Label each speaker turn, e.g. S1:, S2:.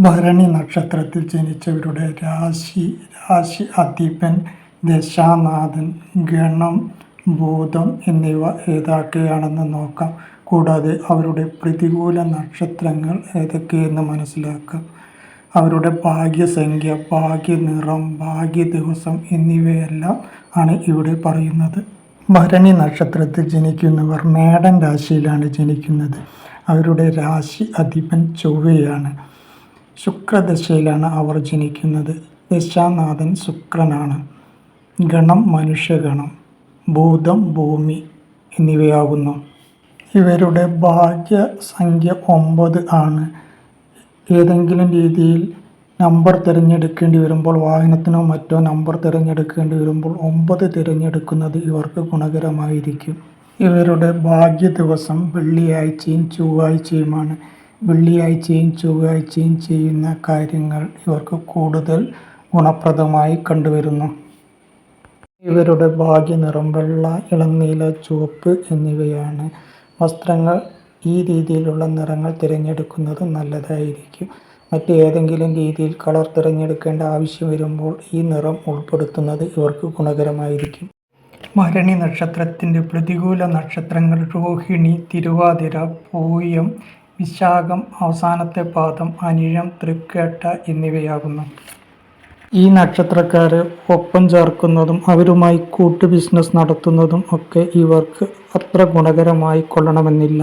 S1: ഭരണി നക്ഷത്രത്തിൽ ജനിച്ചവരുടെ രാശി രാശി അധിപൻ ദശാനാഥൻ ഗണം ഭൂതം എന്നിവ ഏതൊക്കെയാണെന്ന് നോക്കാം. കൂടാതെ അവരുടെ പ്രതികൂല നക്ഷത്രങ്ങൾ ഏതൊക്കെയെന്ന് മനസ്സിലാക്കാം. അവരുടെ ഭാഗ്യസംഖ്യ ഭാഗ്യനിറം ഭാഗ്യദിവസം എന്നിവയെല്ലാം ആണ് ഇവിടെ പറയുന്നത്. ഭരണി നക്ഷത്രത്തിൽ ജനിക്കുന്നവർ മേടൻ രാശിയിലാണ് ജനിക്കുന്നത്. അവരുടെ രാശി അധിപൻ ചൊവ്വയാണ്. ശുക്രദശയിലാണ് അവർ ജനിക്കുന്നത്. ദശാനാഥൻ ശുക്രനാണ്. ഗണം മനുഷ്യഗണം ഭൂതം ഭൂമി എന്നിവയാകുന്നു. ഇവരുടെ ഭാഗ്യ സംഖ്യ ഒമ്പത് ആണ്. ഏതെങ്കിലും രീതിയിൽ നമ്പർ തിരഞ്ഞെടുക്കേണ്ടി വരുമ്പോൾ വാഹനത്തിനോ മറ്റോ നമ്പർ തിരഞ്ഞെടുക്കേണ്ടി വരുമ്പോൾ ഒമ്പത് തിരഞ്ഞെടുക്കുന്നത് ഇവർക്ക് ഗുണകരമായിരിക്കും. ഇവരുടെ ഭാഗ്യ ദിവസം വെള്ളിയാഴ്ചയും ചൊവ്വാഴ്ചയുമാണ്. വെള്ളിയാഴ്ചയും ചൊവ്വാഴ്ചയും ചെയ്യുന്ന കാര്യങ്ങൾ ഇവർക്ക് കൂടുതൽ ഗുണപ്രദമായി കണ്ടുവരുന്നു. ഇവരുടെ ഭാഗ്യനിറം വെള്ള ഇളനീല ചുവപ്പ് എന്നിവയാണ്. വസ്ത്രങ്ങൾ ഈ രീതിയിലുള്ള നിറങ്ങൾ തിരഞ്ഞെടുക്കുന്നത് നല്ലതായിരിക്കും. മറ്റ് ഏതെങ്കിലും രീതിയിൽ കളർ തിരഞ്ഞെടുക്കേണ്ട ആവശ്യം വരുമ്പോൾ ഈ നിറം ഉൾപ്പെടുത്തുന്നത് ഇവർക്ക് ഗുണകരമായിരിക്കും. മരണി നക്ഷത്രത്തിന്റെ പ്രതികൂല നക്ഷത്രങ്ങൾ രോഹിണി തിരുവാതിര പൂയം വിശാഖം അവസാനത്തെ പാദം അനിഴം തൃക്കേട്ട എന്നിവയാകുന്നു. ഈ നക്ഷത്രക്കാരെ ഒപ്പം ചേർക്കുന്നതും അവരുമായി കൂട്ടു ബിസിനസ് നടത്തുന്നതും ഒക്കെ ഇവർക്ക് അത്ര ഗുണകരമായി കൊള്ളണമെന്നില്ല.